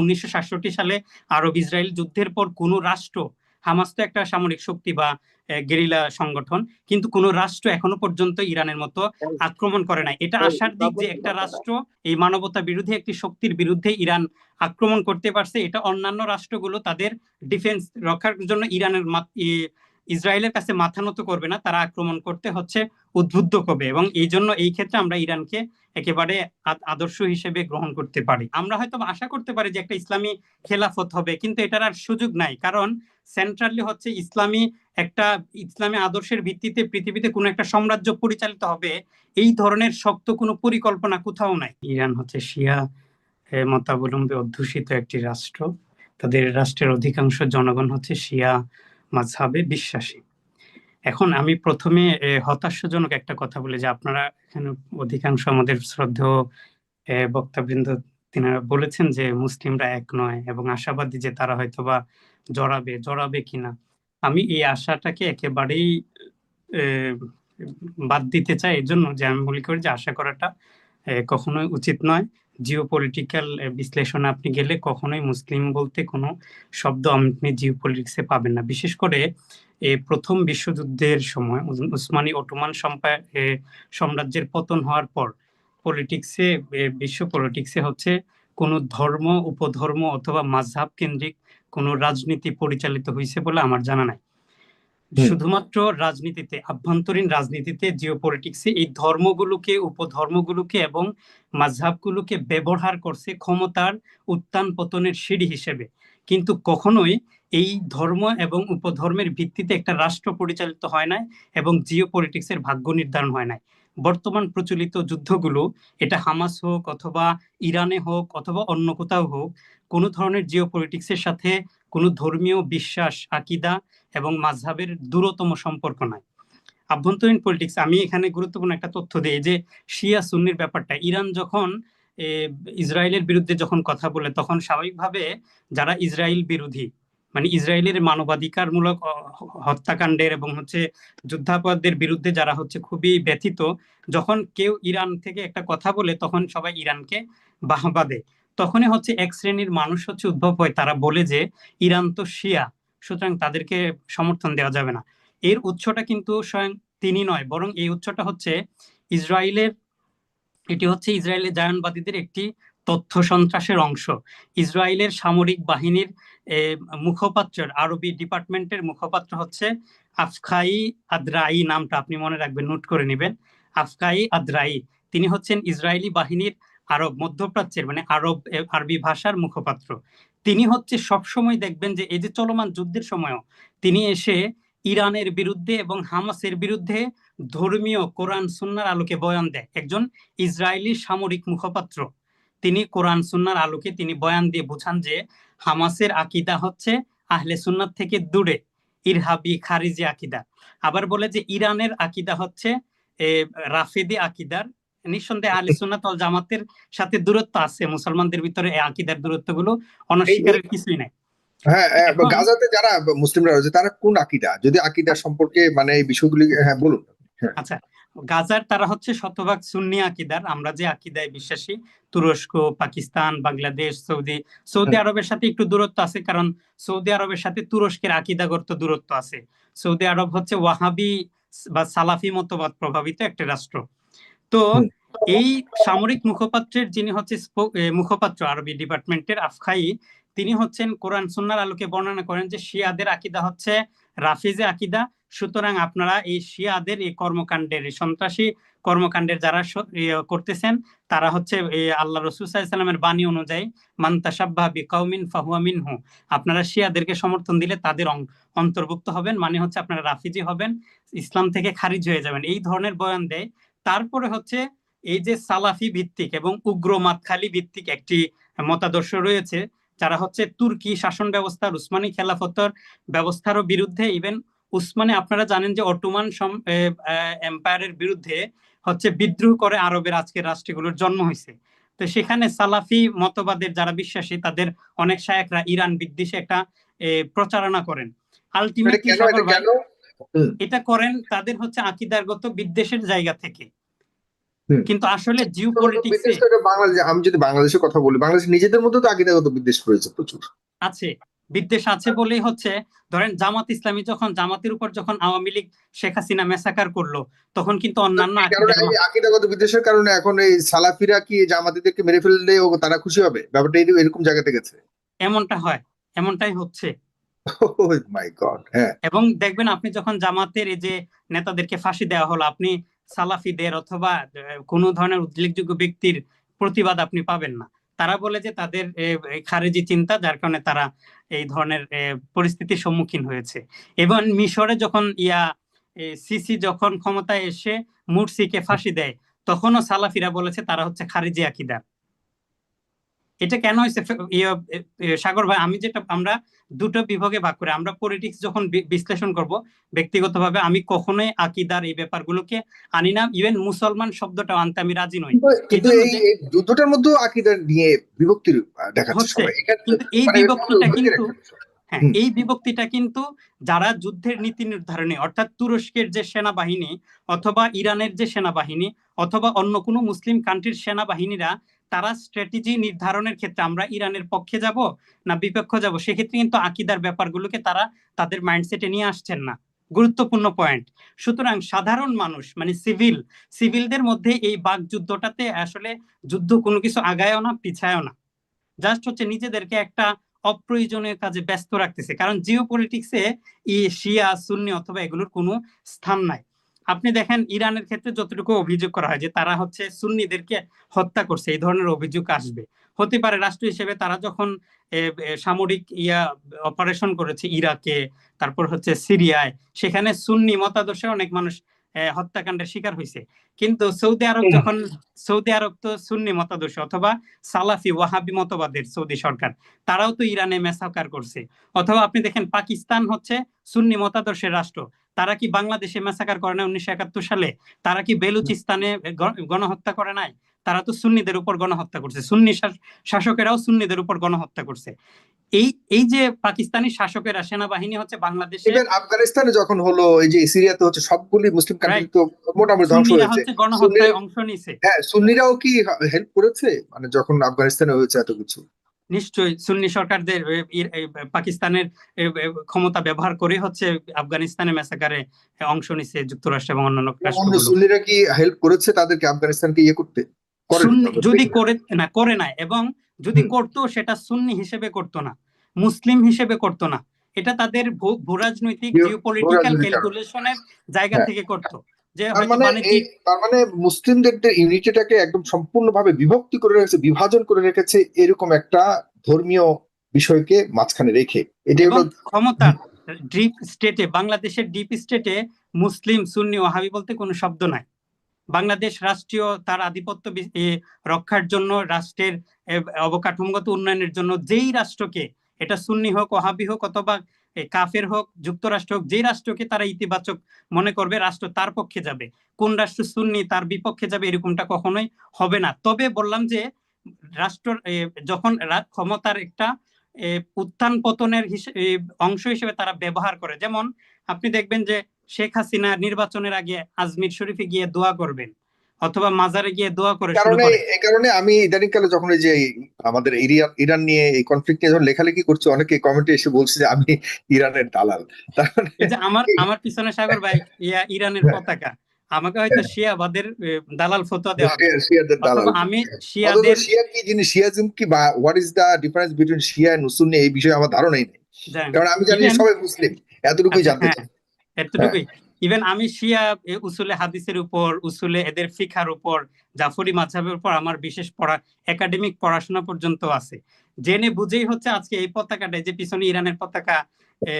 উনিশশো সালে Arab Israel যুদ্ধের পর কোনো রাষ্ট্র হামাস তো একটা সামরিক শক্তি বা গেরিলা সংগঠন কিন্তু কোন রাষ্ট্র এখনও পর্যন্ত ইরানের মতো আক্রমণ করে নাই। এটা আশার দিক যে একটা রাষ্ট্র এই মানবতা বিরোধী একটি শক্তির বিরুদ্ধে ইরান আক্রমণ করতে পারছে এটা অন্যান্য রাষ্ট্রগুলো তাদের ডিফেন্স রক্ষার জন্য ইরানের ইসরায়েলের কাছে মাথা নত করবে না, তারা আক্রমণ করতে হচ্ছে উদ্বুদ্ধ করবে এবং এই জন্য এই ক্ষেত্রে আমরা ইরানকে একেবারে আদর্শ হিসেবে গ্রহণ করতে পারি। আমরা হয়তো আশা করতে পারি যে একটা ইসলামী খেলাফত হবে, কিন্তু এটার আর সুযোগ নাই, কারণ সেন্ট্রালি হচ্ছে ইসলামী একটা, ইসলামী আদর্শের ভিত্তিতে পৃথিবীতে কোনো একটা সাম্রাজ্য পরিচালিত হবে, এই ধরনের শক্ত কোনো পরিকল্পনা কোথাও নাই। ইরান হচ্ছে শিয়া মতাবলম্বী অধ্যুষিত একটি রাষ্ট্র, তাদের রাষ্ট্রের অধিকাংশ জনগণ হচ্ছে শিয়া। মাঝহাবে বিশ্বাসী। এখন আমি প্রথমে হতাশাজনক একটা কথা বলি যে আপনারা এখানে অধিকাংশ আমাদের শ্রদ্ধেয় বক্তাবৃন্দ তিনারা বলেছেন যে মুসলিমরা এক নয় এবং আশাবাদী যে তারা হয়তো বা জড়াবে জড়াবে কিনা। আমি এই আশাটাকে একেবারেই বাদ দিতে চাই। এই জন্য যে আমি মনে করি যে আশা করাটা কখনোই উচিত নয়। জিও পলিটিক্যাল বিশ্লেষণে আপনি গেলে কখনোই মুসলিম বলতে কোনো শব্দ আপনি জিও পলিটিক্সে পাবেন না। বিশেষ করে এই প্রথম বিশ্বযুদ্ধের সময় উসমানী ওটোমান সাম্রাজ্যের পতন হওয়ার পর পলিটিক্সে বিশ্ব পলিটিক্সে হচ্ছে কোনো ধর্ম, উপধর্ম অথবা মাঝহাব কেন্দ্রিক কোনো রাজনীতি পরিচালিত হয়েছে বলে আমার জানা নাই। শুধুমাত্র রাজনীতিতে, আভ্যন্তরীণ রাজনীতিতে জিও পলিটিক্সে এই ধর্মগুলোকে, উপধর্মগুলোকে এবং মাঝহাবগুলোকে ব্যবহার করছে ক্ষমতার উত্থান পতনের সিঁড়ি হিসেবে। কিন্তু কখনোই এই ধর্ম এবং উপধর্মের ভিত্তিতে একটা রাষ্ট্র পরিচালিত হয় নাই এবং জিও পলিটিক্সের ভাগ্য নির্ধারণ হয় নাই। বর্তমান প্রচলিত যুদ্ধগুলো, এটা হামাস হোক অথবা ইরানে হোক অথবা অন্য কোথাও হোক, কোনো ধরনের জিও পলিটিক্সের সাথে কোনো ধর্মীয় বিশ্বাস, আকিদা এবং মাঝহাবের দূরতম সম্পর্ক নাই। আভ্যন্তরীণ পলিটিক্স আমি এখানে গুরুত্বপূর্ণ একটা তথ্য দিই যে শিয়া সুন্নির ব্যাপারটা, ইরান যখন ইসরায়েলের বিরুদ্ধে যখন কথা বলে, তখন স্বাভাবিকভাবে যারা ইসরায়েল বিরোধী মানে ইসরায়েলের মানবাধিকারমূলক হত্যাকাণ্ডের এবং হচ্ছে যুদ্ধাপরাধের বিরুদ্ধে যারা হচ্ছে খুবই ব্যথিত, যখন কেউ ইরান থেকে একটা কথা বলে, তখন সবাই ইরানকে বাহবা দেয়। তখনই হচ্ছে এক শ্রেণির মানুষ হচ্ছে উদ্ভব হয়। তারা বলে যে, ইরান তো শিয়া, সুতরাং তাদেরকে সমর্থন দেওয়া যাবে না। এর উৎসটা কিন্তু স্বয়ং তিনি নয়, বরং এই উৎসটা হচ্ছে ইসরায়েলের, এটি হচ্ছে ইসরায়েলের জায়নবাদীদের একটি তথ্য সন্ত্রাসের অংশ। ইসরায়েলের সামরিক বাহিনীর মুখপাত্র, আরবি ডিপার্টমেন্টের মুখপাত্র হচ্ছে আফকাই আদ্রাই, নামটা আপনি মনে রাখবেন, নোট করে নেবেন। আফকাই আদ্রাই, তিনি হচ্ছেন ইসরায়েলি বাহিনীর আরব মধ্যপ্রাচ্যের মানে আরব আরবি ভাষার মুখপাত্র। তিনি হচ্ছে সবসময় দেখবেন যে, এই যে চলমান যুদ্ধের সময়ও তিনি এসে ইরানের বিরুদ্ধে এবং হামাসের বিরুদ্ধে ধর্মীয় কোরআন, সুন্নার আলোকে বয়ান দেয়। একজন ইসরায়েলি সামরিক মুখপাত্র। তিনি কোরআন, সুন্নার আলোকে তিনি বয়ান দিয়ে বুঝান যে, হামাসের আকিদা হচ্ছে আহলে সুন্নাত থেকে দূরে, ইরহাবি খারিজি আকিদা। আবার বলে যে, ইরানের আকিদা হচ্ছে রাফেদি আকিদার নিঃসন্দেহে আহলে সুন্নাত জামাতের সাথে দূরত্ব আছে মুসলমানদের ভিতরে এই আকিদার দূরত্বগুলো অনস্বীকারের কিছুই নাই। হ্যাঁ গাজাতে যারা মুসলিমরা রয়েছে তারা কোন আকিদা? যদি আকিদা সম্পর্কে মানে এই বিষয়গুলি হ্যাঁ বলুন। হ্যাঁ। আচ্ছা গাজার তারা হচ্ছে শতভাগ সুন্নি আকিদার আমরা যে আকিদায় বিশ্বাসী তুরস্ক পাকিস্তান বাংলাদেশ সৌদি সৌদি হ্যাঁ। আরবের সাথে একটু দূরত্ব আছে কারণ সৌদি আরবের সাথে তুরস্কের আকিদাগত দূরত্ব আছে। সৌদি আরব হচ্ছে ওয়াহাবি বা সালাফি মতবাদ প্রভাবিত একটা রাষ্ট্র। তো এই সামরিক মুখপাত্রের যিনি হচ্ছে মুখপাত্র আরবি ডিপার্টমেন্টের আফখাই তিনি হচ্ছেন কোরআন সুন্নার আলোকে বর্ণনা করেন যে শিয়াদের আকিদা হচ্ছে রাফিজে আকিদা। সুতরাং আপনারা এই শিয়াদের এই কর্মকাণ্ডের সন্ত্রাসী কর্মকাণ্ডের যারা করতেছেন তারা হচ্ছে আল্লাহ রসুল সাল্লামের বাণী অনুযায়ী মান্তাসাব্বাহ বিকাউমিন ফাহুয়ামিন হু আপনারা শিয়াদেরকে সমর্থন দিলে তাদের অন্তর্ভুক্ত হবেন মানে হচ্ছে আপনারা রাফিজি হবেন ইসলাম থেকে খারিজ হয়ে যাবেন। এই ধরনের বয়ান দেয় তারপরে হচ্ছে এই যে সালাফি ভিত্তিক এবং উগ্র মাতখালি ভিত্তিক একটি মতাদর্শ রয়েছে যারা হচ্ছে তুর্কি শাসন ব্যবস্থার উসমানী খেলাফতর ব্যবস্থারও বিরুদ্ধে ইভেন উসমানে আপনারা জানেন যে অটোমান এম্পায়ারের বিরুদ্ধে হচ্ছে বিদ্রোহ করে আরবের আজকের রাষ্ট্রগুলোর জন্ম হয়েছে। তো সেখানে সালাফি মতবাদের যারা বিশ্বাসী তাদের অনেক শায়করা ইরান বিদ্বেষে একটা প্রচারণা করেন। আলটিমেটলি এটা করেন তাদের হচ্ছে আকিদারগত বিদ্বেষের জায়গা থেকে। কিন্তু আসলে জিও পলিটিক্সে বাংলাদেশ আমি যদি বাংলাদেশের কথা বলি বাংলাদেশ নিজেদের মধ্যে তো আকিদাগত বিদ্বেষ রয়েছে প্রচুর। আছে বিদ্বেষ আছে বলেই হচ্ছে ধরেন জামাত ইসলামী যখন জামাতের উপর যখন আওয়ামী লীগ শেখ হাসিনা মেসাকার করল তখন কিন্তু অন্যান্য আকিদাগত বিদ্বেষের কারণে এখন এই সালাফিরা কি জামাতিদেরকে মেরে ফেললে তারা খুশি হবে? ব্যাপারটা এরকম জায়গাতে গেছে। এমনটা হয় এমনটাই হচ্ছে। গড হ্যাঁ। এবং দেখবেন আপনি যখন জামাতের এই যে নেতাদেরকে ফাঁসি দেওয়া হলো, আপনি সালাফিদের অথবা কোনো ধরনের উল্লেখযোগ্য ব্যক্তির প্রতিবাদ আপনি পাবেন না। তারা বলে যে তাদের খারেজি চিন্তা, যার কারণে তারা এই ধরনের পরিস্থিতির সম্মুখীন হয়েছে। এবং মিশরে যখন ইয়া সিসি যখন ক্ষমতায় এসে মুরসিকে ফাঁসি দেয়, তখনও সালাফিরা বলেছে তারা হচ্ছে খারিজি আকিদার এটা কেন হয়েছে? ইয়ে, সাগর ভাই আমি যেটা আমরা দুটো বিভাগে ভাগ করি। আমরা পলিটিক্স যখন বিশ্লেষণ করব ব্যক্তিগতভাবে আমি কখনোই আকিদার এই ব্যাপারগুলোকে আনি না। ইভেন মুসলমান শব্দটা আনতে আমি রাজি নই। কিন্তু- এই দুটোটার এই যুদ্ধটার মধ্যেও আকিদা নিয়ে বিভক্তির দেখা কিন্তু এই মানে বিভক্তিটা কিন্তু। হ্যাঁ এই বিভক্তিটা কিন্তু যারা যুদ্ধের নীতি নির্ধারণে অর্থাৎ তুরস্কের যে সেনাবাহিনী অথবা ইরানের যে সেনাবাহিনী অথবা অন্য কোনো মুসলিম কান্ট্রির সেনাবাহিনীরা তারা স্ট্র্যাটেজি নির্ধারণের ক্ষেত্রে আমরা ইরানের পক্ষে যাব না বিপক্ষ যাব সেক্ষেত্রে কিন্তু আকিদার ব্যাপারগুলোকে তারা তাদের মাইন্ডসেটে নিয়ে আসছেন না। গুরুত্বপূর্ণ পয়েন্ট সুতরাং সাধারণ মানুষ মানে সিভিল সিভিলদের মধ্যে এই বাক যুদ্ধটাতে আসলে যুদ্ধ কোনো কিছু আগায়ও না পিছায়ও না। জাস্ট হচ্ছে নিজেদেরকে একটা অপ্রয়োজনীয় কাজে ব্যস্ত রাখতেছে। কারণ জিও পলিটিক্সে ই শিয়া সুন্নি অথবা এগুলোর কোনো স্থান নাই। আপনি দেখেন ইরানের ক্ষেত্রে যতটুকু অভিযোগ করা হয় যে তারা হচ্ছে সুন্নিদেরকে হত্যা করছে এই ধরনের অভিযোগ আসবে। হতে পারে রাষ্ট্র হিসেবে তারা যখন সামরিক ইয়া অপারেশন করেছে ইরাকে তারপর হচ্ছে সিরিয়ায় সেখানে সুন্নি মতাদর্শে অনেক মানুষ হত্যাকাণ্ডের শিকার হয়েছে কিন্তু সৌদি আরব যখন সৌদি আরব তো সুন্নি মতাদর্শ অথবা সালাফি ওয়াহাবি মতবাদের সৌদি সরকার তারাও তো ইরানে মেসাকার করছে। অথবা আপনি দেখেন পাকিস্তান হচ্ছে সুন্নি মতাদর্শের রাষ্ট্র। তারা কি বাংলাদেশে মেসাকার করে না উনিশশো একাত্তর সালে? তারা কি বেলুচিস্তানে গণহত্যা করে নাই? তারা তো সুন্নিদের উপর গণহত্যা করছে। সুন্নি শাস- শাসকেরাও সুন্নিদের উপর গণহত্যা করছে। এই এই যে পাকিস্তানি শাসকেরা সেনাবাহিনী হচ্ছে বাংলাদেশে আফগানিস্তানে যখন হলো এই যে সিরিয়াতে হচ্ছে সবগুলি মুসলিম কান্ট্রি তো মোটামুটি ধ্বংস হয়েছে। হচ্ছে গণহত্যায় অংশ নিছে। হ্যাঁ সুন্নিরাও কি হেল্প করেছে? মানে যখন আফগানিস্তানে হয়েছে এত কিছু। নিশ্চয়ই সুন্নি সরকারদের পাকিস্তানের ক্ষমতা ব্যবহার করে হচ্ছে আফগানিস্তানে মেসাকারে অংশ নিছে যুক্তরাষ্ট্র এবং অন্যান্য অন্য রাষ্ট্রগুলো। সুন্নিরা কি হেল্প করেছে তাদেরকে আফগানিস্তানকে ইয়ে করতে? যদি করে না করে নাই এবং যদি করতো সেটা সুন্নি হিসেবে করতো না মুসলিম হিসেবে করতো না। এটা তাদের ভূরাজনৈতিক জিওপলিটিক্যাল ক্যালকুলেশনের জায়গা হ্যাঁ। থেকে করতো। যে তার মানে তার মানে মুসলিমদের ইউনিটিটাকে একদম সম্পূর্ণভাবে বিভক্তি করে রেখেছে বিভাজন করে রেখেছে এরকম একটা ধর্মীয় বিষয়কে মাঝখানে রেখে। এটা হলো ক্ষমতা ডিপ স্টেটে বাংলাদেশের ডিপ স্টেটে মুসলিম সুন্নি ওয়াহাবি বলতে কোনো শব্দ নাই। বাংলাদেশ রাষ্ট্রীয় তার আধিপত্য রক্ষার জন্য রাষ্ট্রের অবকাঠামোগত উন্নয়নের জন্য যেই রাষ্ট্রকে, এটা সুন্নি হোক ওহাবি হোক অথবা কাফের হোক, যুক্তরাষ্ট্র হোক, যেই রাষ্ট্রকে তারা ইতিবাচক মনে করবে, রাষ্ট্র তার পক্ষে যাবে। কোন রাষ্ট্র সুন্নি তার বিপক্ষে যাবে এরকমটা কখনোই হবে না। তবে বললাম যে, রাষ্ট্র যখন ক্ষমতার একটা উত্থান পতনের অংশ হিসেবে তারা ব্যবহার করে, যেমন আপনি দেখবেন যে শেখ হাসিনা নির্বাচনের আগে আজমির শরীফে গিয়ে দোয়া করবেন অথবা মাজারে গিয়ে দোয়া করে কারণে করে এই কারণে আমি ইদানিংকালে যখন এই যে আমাদের ইরান নিয়ে এই কনফ্লিক্ট নিয়ে যখন লেখালেখি করছি অনেকে কমেন্টে এসে বলছে যে আমি ইরানের দালাল। আমার আমার পিছনে সাগর ভাই ইয়া ইরানের হ্যাঁ। পতাকা। আমাকে হয়তো শিয়াবাদের এ, দালাল ফতোয়া দেওয়া আমি শিয়াদের শিয়া কি জিনিস শিয়াজম কি বা what is the difference between Shia and Sunni এই বিষয়ে আমার ধারণাই নেই। কারণ আমি জানি সবাই মুসলিম এতটুকুই জানতে হ্যাঁ। চাই। এতটুকুই। ইভেন আমি শিয়া উসুলে হাদিসের উপর উসুলে এদের ফিখার উপর জাফরি মাঝহাবের উপর আমার বিশেষ পড়া একাডেমিক পড়াশোনা পর্যন্ত আছে। জেনে বুঝেই হচ্ছে আজকে এই পতাকাটা যে পিছনে ইরানের পতাকা এ,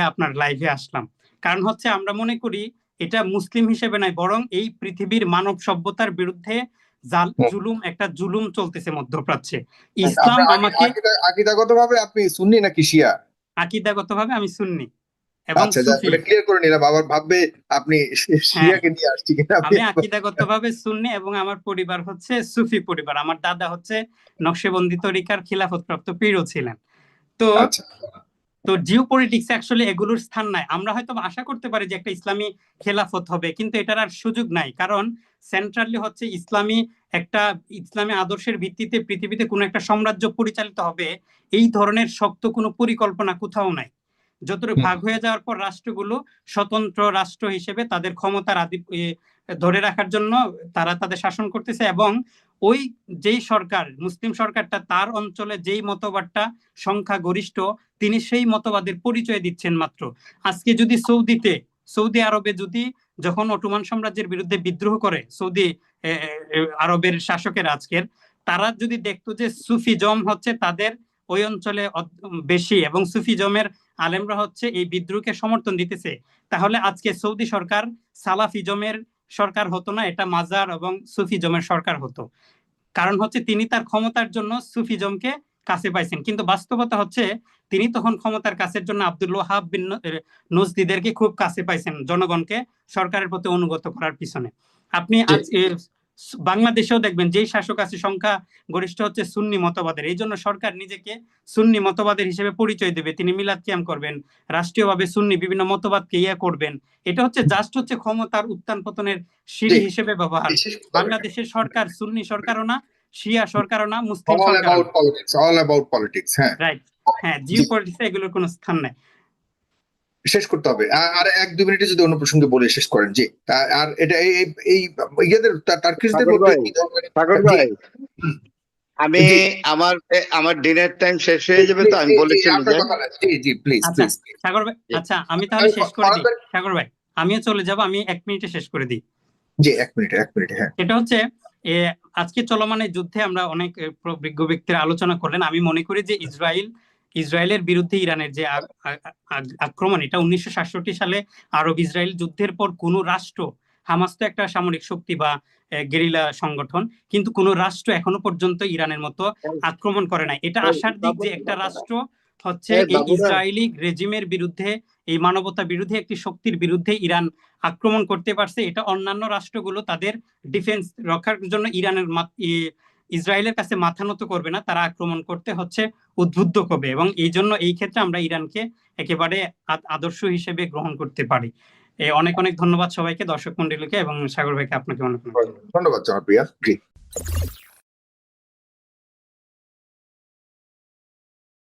আপনার লাইভে আসলাম। কারণ হচ্ছে আমরা মনে করি এটা মুসলিম হিসেবে নয় বরং এই পৃথিবীর মানব সভ্যতার বিরুদ্ধে জাল জুলুম একটা জুলুম চলতেছে মধ্যপ্রাচ্যে। ইসলাম আমাকে আকিদাগত ভাবে আপনি সুন্নি নাকি শিয়া? আকিদাগতভাবে আমি সুন্নি। এবং আচ্ছা ক্লিয়ার করে নিলাম আবার ভাববে আপনি শিয়াকে নিয়ে আসছি কিনা আমি আকিদাগত সুন্নি এবং আমার পরিবার হচ্ছে সুফি পরিবার। আমার দাদা হচ্ছে নকশেবন্দি তরিকার খিলাফতপ্রাপ্ত পীরও ছিলেন। তো আচ্ছা। তো জিও পলিটিক্স অ্যাকচুয়ালি এগুলোর স্থান নাই। আমরা হয়তো আশা করতে পারি যে একটা ইসলামী খেলাফত হবে কিন্তু এটার আর সুযোগ নাই। কারণ সেন্ট্রালি হচ্ছে ইসলামী একটা ইসলামী আদর্শের ভিত্তিতে পৃথিবীতে কোনো একটা সাম্রাজ্য পরিচালিত হবে এই ধরনের শক্ত কোনো পরিকল্পনা কোথাও নাই। যতটুকু ভাগ হয়ে যাওয়ার পর রাষ্ট্রগুলো স্বতন্ত্র রাষ্ট্র হিসেবে তাদের ক্ষমতার আদি ধরে রাখার জন্য তারা তাদের শাসন করতেছে এবং ওই যেই সরকার মুসলিম সরকারটা তার অঞ্চলে যেই মতবাদটা সংখ্যা গরিষ্ঠ তিনি সেই মতবাদের পরিচয় দিচ্ছেন মাত্র। আজকে যদি সৌদিতে সৌদি আরবে যদি যখন অটোমান সাম্রাজ্যের বিরুদ্ধে বিদ্রোহ করে সৌদি আরবের শাসকের আজকের তারা যদি দেখতো যে সুফিজম হচ্ছে তাদের ওই অঞ্চলে বেশি এবং সুফিজমের আলেমরা হচ্ছে এই বিদ্রোহকে সমর্থন দিতেছে। তাহলে আজকে সৌদি সরকার সালাফিজমের সরকার হতো না এটা মাজার এবং সুফিজমের সরকার হতো। কারণ হচ্ছে তিনি তার ক্ষমতার জন্য সুফিজমকে কাছে পাইছেন। কিন্তু বাস্তবতা হচ্ছে তিনি তখন ক্ষমতার কাছের জন্য আব্দুল ওহাব বিন নজদিদেরকে খুব কাছে পাইছেন জনগণকে সরকারের প্রতি অনুগত করার পিছনে। আপনি বাংলাদেশেও দেখবেন যেই শাসক আছে সংখ্যা গরিষ্ঠ হচ্ছে সুন্নি মতবাদের। এই জন্য সরকার নিজেকে সুন্নি মতবাদের হিসেবে পরিচয় দেবে। তিনি মিলাদ কিয়াম করবেন রাষ্ট্রীয়ভাবে সুন্নি বিভিন্ন মতবাদকে ইয়ে করবেন। এটা হচ্ছে জাস্ট হচ্ছে ক্ষমতার উত্থান পতনের সিঁড়ি হিসেবে ব্যবহার। বাংলাদেশের সরকার সুন্নি সরকারও না শিয়া সরকারও না মুসলিম all সরকার about politics all হ্যাঁ। রাইট হ্যাঁ জিও পলিটিক্সে এগুলোর কোনো স্থান নাই। শেষ করতে হবে। আর এক দুই মিনিটে যদি অন্য প্রসঙ্গে বলে শেষ করেন জি। আর- আর এটা এই ইয়েদের টার্কিশদের মধ্যে আমি আমার আমার ডিনার টাইম শেষ হয়ে যাবে তো আমি বলেছিলাম যে। জি জি প্লিজ আচ্ছা প্লিজ সাগর ভাই আচ্ছা আমি তাহলে শেষ করে দিই। সাগর ভাই আমিও চলে যাব আমি এক মিনিটে শেষ করে দিই। জি এক মিনিট এক মিনিট হ্যাঁ। এটা হচ্ছে আজকে চলমান যুদ্ধে আমরা অনেক বিজ্ঞ ব্যক্তিরা আলোচনা করলেন। আমি মনে করি যে ইসরায়েল ইসরায়েলের বিরুদ্ধে ইরানের যে আক্রমণ এটা উনিশশো সাতষট্টি সালে আরব ইসরায়েল যুদ্ধের পর কোনো রাষ্ট্র হামাস তো একটা সামরিক শক্তি বা গেরিলা সংগঠন কিন্তু কোনো রাষ্ট্র এখনও পর্যন্ত ইরানের মতো আক্রমণ করে নাই। এটা এই, আশার দিক যে একটা রাষ্ট্র হচ্ছে এই, এই ইসরায়েলি রেজিমের বিরুদ্ধে এই মানবতা বিরুদ্ধে একটি শক্তির বিরুদ্ধে ইরান আক্রমণ করতে পারছে। এটা অন্যান্য রাষ্ট্রগুলো তাদের ডিফেন্স রক্ষার জন্য ইরানের ইসরায়েলের কাছে মাথা নত করবে না। তারা আক্রমণ করতে হচ্ছে উদ্বুদ্ধ করবে এবং এই জন্য এই ক্ষেত্রে আমরা ইরানকে একেবারে আদ- আদর্শ হিসেবে গ্রহণ করতে পারি। অনেক অনেক ধন্যবাদ সবাইকে, দর্শক মন্ডলীকে এবং সাগর ভাইকে আপনাকে অনেক ধন্যবাদ। ধন্যবাদ জনাব প্রিয়া জি।